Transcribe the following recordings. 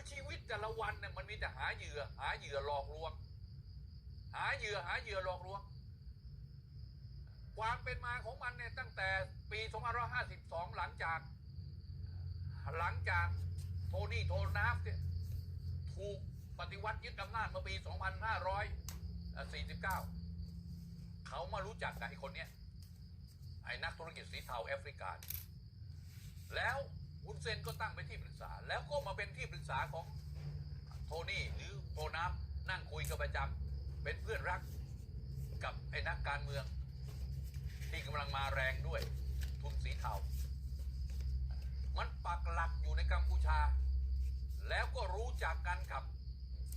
คือชีวิตแต่ละวันเนี่ยมันมีแต่หาเหยื่อ หาเหยื่อหลอกลวง หาเหยื่อหาเหยื่อหลอกลวง ความเป็นมาของมันเนี่ยตั้งแต่ปี2552 หลังจาก หลังจากโทนี่โทนาฟเนี่ยถูกปฏิวัติยึดอำนาจเมื่อปี 2549 เขามารู้จักกับไอ้คนเนี้ยไอ้นักธุรกิจสีเทาแอฟริกา แล้ว วุนเซนก็ตั้งเป็นที่ปรึกษา แล้วก็มาเป็นที่ปรึกษาของโทนี่หรือโทนัมนั่งคุยกันประจำเป็นเพื่อนรักกับไอ้นักการเมือง ที่กำลังมาแรงด้วย ทุนสีเทา มันปักหลักอยู่ในกัมพูชา แล้วก็รู้จักกันกับ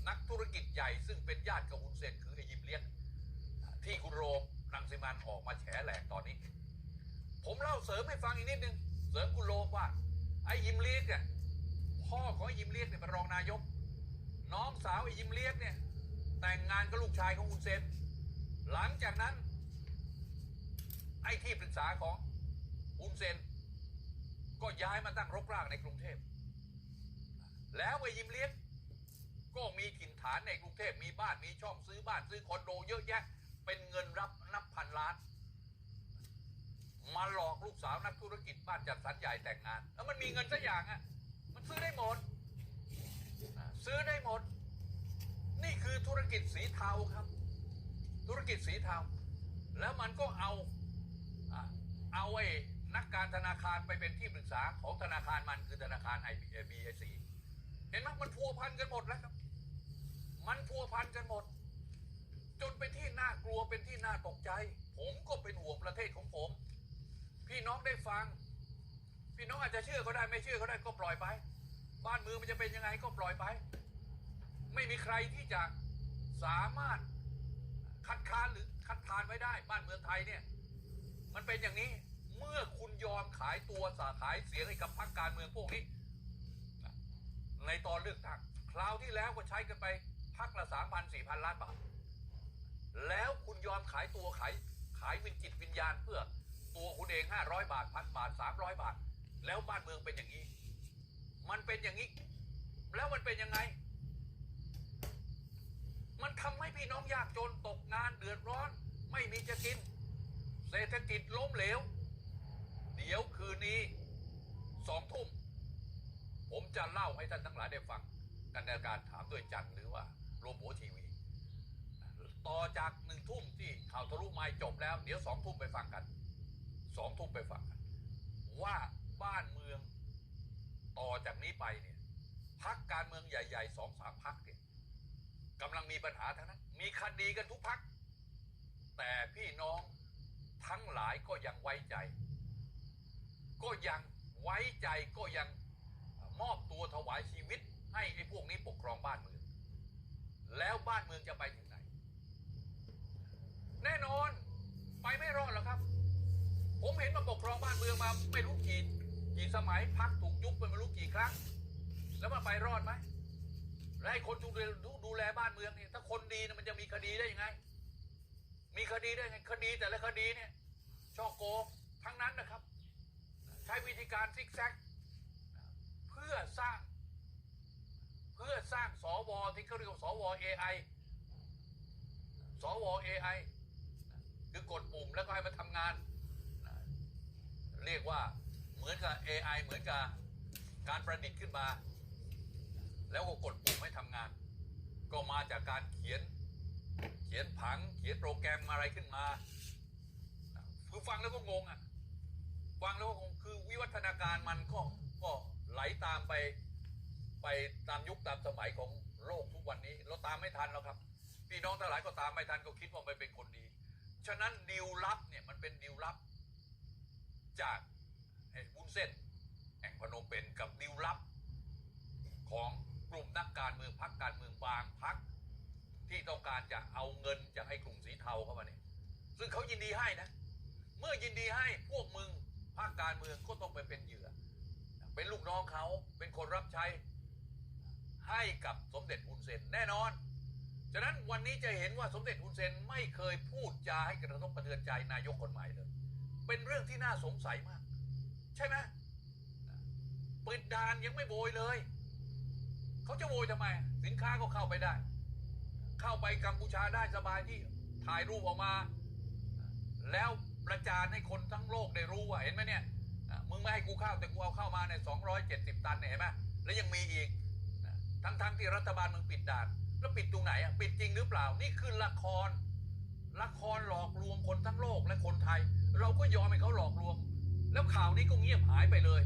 นักธุรกิจใหญ่ ซึ่งเป็นญาติกับวุนเซนคือไอ้ยิมเลี้ยง ที่คุณโรมรังสิมันออกมาแฉแหลกตอนนี้ ผมเล่าเสริมให้ฟังอีกนิดนึง เสริมคุณโรมว่า ไอ้ยิมเลียกเนี่ยพ่อของไอ้ยิมเลียกเนี่ยเป็นรองนายก น้องสาวไอ้ยิมเลียกเนี่ย แต่งงานกับลูกชายของคุณเซน หลังจากนั้น ไอ้ที่ปรึกษาของอุนเซน ก็ย้ายมาตั้งรกรากในกรุงเทพ แล้วไอ้ยิมเลียกก็มีถิ่นฐานในกรุงเทพมีบ้านมีช่องซื้อบ้านซื้อคอนโดเยอะแยะ เป็นเงินรับนับพันล้าน มาหลอกลูกสาวนักธุรกิจบ้านจัดสรรใหญ่แต่งงาน แล้วมันมีเงินสักอย่างอะ มันซื้อได้หมด ซื้อได้หมด นี่คือธุรกิจสีเทาครับ ธุรกิจสีเทา แล้วมันก็เอาเอาไอ้นักการธนาคารไปเป็นที่ปรึกษาของธนาคารมันคือธนาคาร IBC เห็นไหมมันพัวพันกันหมดแล้วครับ มันพัวพันกันหมด จนเป็นที่น่ากลัวเป็นที่น่าตกใจ ผมก็เป็นห่วงประเทศของผม พี่น้องได้ฟัง พี่น้องอาจจะเชื่อก็ได้ไม่เชื่อก็ได้ก็ปล่อยไป บ้านเมืองมันจะเป็นยังไงก็ปล่อยไป ไม่มีใครที่จะสามารถคัดค้านหรือคัดทานไว้ได้ บ้านเมืองไทยเนี่ย มันเป็นอย่างนี้เมื่อคุณยอมขายตัวสาขายเสียงให้กับพรรคการเมืองพวกนี้ ในตอนเลือกตั้งคราวที่แล้วก็ใช้กันไปพักละสามพันสี่พันล้านบาท แล้วคุณยอมขายตัวขายขายวิญจิตวิญญาณเพื่อ ตัวคุณเองห้าร้อยบาทพันบาทสามร้อยบาท แล้วบ้านเมืองเป็นอย่างนี้ มันเป็นอย่างนี้ แล้วมันเป็นยังไง มันทำให้พี่น้องยากจนตกงานเดือดร้อน ไม่มีจะกิน เศรษฐกิจล้มเหลว เดี๋ยวคืนนี้สองทุ่ม ผมจะเล่าให้ท่านทั้งหลายได้ฟัง กันในการถามด้วยจันหรือว่าโรมโบทีวี ต่อจากหนึ่งทุ่มที่ข่าวทะลุไม้จบแล้ว เดี๋ยวสองทุ่มไปฟังกัน สองทุ่มไปฟังกันว่าบ้านเมืองต่อจากนี้ไปเนี่ยพักการเมืองใหญ่ๆสองสามพักเนี่ยกำลังมีปัญหาทั้งนั้น มีคดีกันทุกพัก แต่พี่น้องทั้งหลายก็ยังไว้ใจ ก็ยังไว้ใจก็ยังมอบตัวถวายชีวิต ให้ไอ้พวกนี้ปกครองบ้านเมือง แล้วบ้านเมืองจะไปถึงไหน แน่นอนไปไม่รอดหรอกครับ ผมเห็นมาปกครองบ้านเมืองมาไม่รู้กี่กี่สมัยพักถูกยุบไปไม่รู้กี่ครั้ง แล้วมันไปรอดไหมและไอ้คนดูแลดูดูแลบ้านเมืองนี่ถ้าคนดีนะมันจะมีคดีได้ยังไง มีคดีได้ยังไงคดีแต่ละคดีเนี่ยช่อโกงทั้งนั้นนะครับ ใช้วิธีการซิกแซกเพื่อสร้าง เพื่อสร้างสวที่เขาเรียกว่าสว AI สว AI คือกดปุ่มแล้วก็ให้มันทำงาน รียกว่าเหมือนกับ AI เหมือนกับการประดิษฐ์ขึ้นมา แล้วก็กดปุ่มให้ทำงาน ก็มาจากการเขียน เขียนผัง เขียนโปรแกรมอะไรขึ้นมาคือฟังแล้วก็งงอะฟังแล้วก็คงคือวิวัฒนาการมันก็ก็ไหลตามไปไปตามยุคตามสมัยของโลกทุกวันนี้ เราตามไม่ทันแล้วครับ พี่น้องทั้งหลายก็ตามไม่ทันก็คิดว่ามันเป็นคนดี ฉะนั้นดิวลับเนี่ยมันเป็นดิวลับ จากวุ้นเส้นแห่งพนมเปญกับดิวลับ ของกลุ่มนักการเมืองพักการเมืองบางพักที่ต้องการจะเอาเงินจากไอ้กลุ่มสีเทาเข้ามาเนี่ยซึ่งเขายินดีให้นะ เมื่อยินดีให้พวกมึงภาคการเมืองก็ต้องไปเป็นเหยื่อ เป็นลูกน้องเขาเป็นคนรับใช้ให้กับสมเด็จฮุนเซนแน่นอน ฉะนั้นวันนี้จะเห็นว่าสมเด็จฮุนเซนไม่เคยพูดจาให้กระทบกระเทือนใจนายกคนใหม่เลย เป็นเรื่องที่น่าสงสัยมาก ใช่ไหมปิดด่านยังไม่โบยเลย เขาจะโวยทำไม สินค้าก็เข้าไปได้ เข้าไปกัมพูชาได้สบายที่ถ่ายรูปออกมา แล้วประจานให้คนทั้งโลกได้รู้ว่าเห็นไหมเนี่ยมึงไม่ให้กูเข้าแต่กูเอาเข้ามาเนี่ยสองร้อยเจ็ดสิบตันเนี่ยเห็นไหมแล้วยังมีอีกทั้งๆที่รัฐบาลมึงปิดด่าน แล้วปิดตรงไหนอะปิดจริงหรือเปล่านี่คือละคร ละครหลอกลวงคนทั้งโลกและคนไทย เราก็ยอมให้เขาหลอกลวง แล้วข่าวนี้ก็เงียบหายไปเลย